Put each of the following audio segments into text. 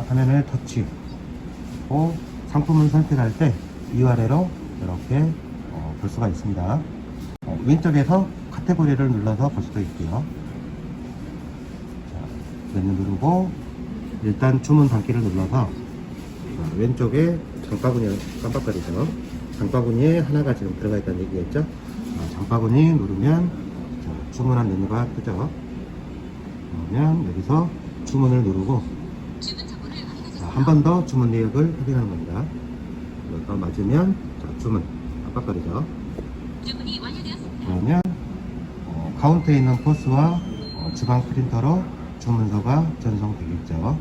자, 화면을 터치. 고 상품을 선택할 때 위아래로 이렇게 어, 볼 수가 있습니다. 어, 왼쪽에서 카테고리를 눌러서 볼 수도 있고요. 자, 메뉴 누르고 일단 주문 담기를 눌러서 자, 왼쪽에 장바구니 깜빡거리죠. 장바구니에 하나가 지금 들어가 있다는 얘기겠죠. 자, 장바구니 누르면 자, 주문한 메뉴가 뜨죠. 그러면 여기서 주문을 누르고 한 번 더 주문 내역을 확인하는 겁니다. 이거 맞으면 자, 주문 깜빡거리죠. 주문이 완료되었습니다. 그러면 어, 카운터에 있는 포스와 어, 주방 프린터로 주문서가 전송되겠죠.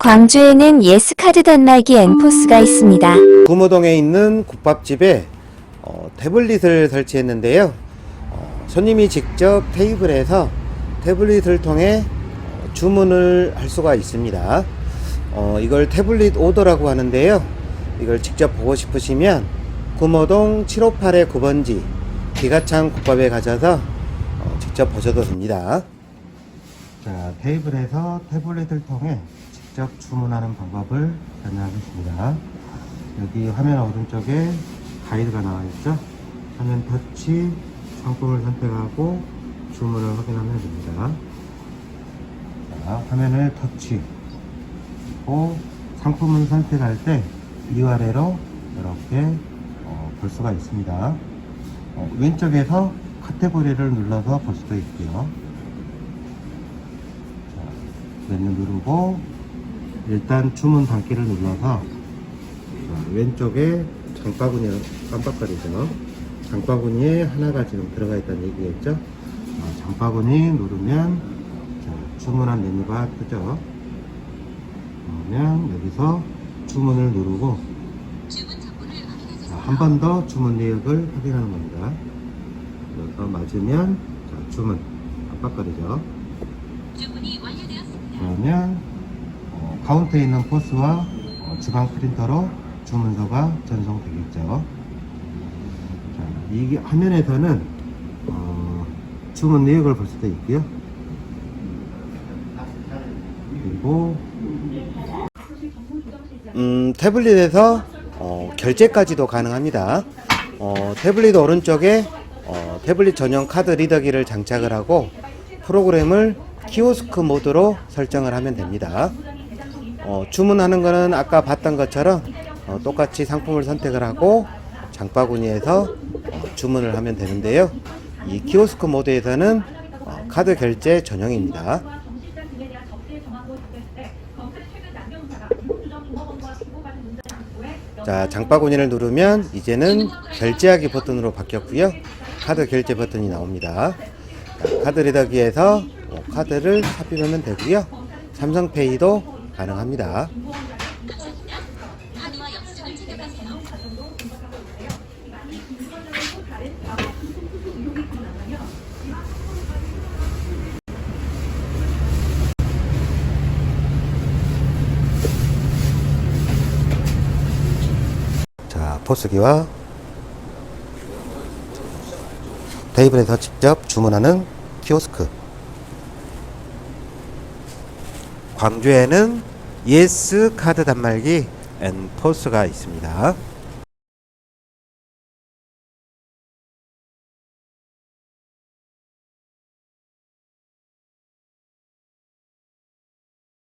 광주에는 예스카드 단말기 엔포스가 있습니다. 구모동에 있는 국밥집에 어, 태블릿을 설치했는데요. 어, 손님이 직접 테이블에서 태블릿을 통해 어, 주문을 할 수가 있습니다. 어, 이걸 태블릿 오더라고 하는데요. 이걸 직접 보고 싶으시면 구모동 758의 9번지 기가창 국밥에 가셔서 어, 직접 보셔도 됩니다. 자, 테이블에서 태블릿을 통해 직접 주문하는 방법을 설명하겠습니다. 여기 화면 오른쪽에 가이드가 나와 있죠? 화면 터치, 상품을 선택하고 주문을 확인하면 됩니다. 자, 화면을 터치. 고 상품을 선택할 때 위아래로 이렇게 어, 볼 수가 있습니다. 어, 왼쪽에서 카테고리를 눌러서 볼 수도 있고요. 자, 메뉴 누르고 일단 주문 담기를 눌러서 자, 왼쪽에 장바구니 깜빡거리죠. 장바구니에 하나가 지금 들어가 있다는 얘기겠죠. 어, 장바구니 누르면 자, 주문한 메뉴가 뜨죠. 그러면 여기서 주문을 누르고. 한 번 더 주문 내역을 확인하는 겁니다. 이거 맞으면 자, 주문 깜빡거리죠. 그러면 어, 카운터에 있는 포스와 어, 주방 프린터로 주문서가 전송되겠죠. 자, 이 화면에서는 어, 주문 내역을 볼 수도 있고요. 그리고 음, 태블릿에서 어, 결제까지도 가능합니다. 어, 태블릿 오른쪽에 어, 태블릿 전용 카드 리더기를 장착을 하고 프로그램을 키오스크 모드로 설정을 하면 됩니다. 어, 주문하는 거는 아까 봤던 것처럼 어, 똑같이 상품을 선택을 하고 장바구니에서 어, 주문을 하면 되는데요. 이 키오스크 모드에서는 어, 카드 결제 전용입니다. 자, 장바구니를 누르면 이제는 결제하기 버튼으로 바뀌었고요. 카드 결제 버튼이 나옵니다. 자, 카드 리더기에서 뭐 카드를 삽입하면 되고요. 삼성페이도 가능합니다. 카드와 영수증을 챙겨가세요. 자, 포스기와 테이블에서 직접 주문하는 키오스크. 광주에는 예스 카드 단말기 앤 포스가 있습니다.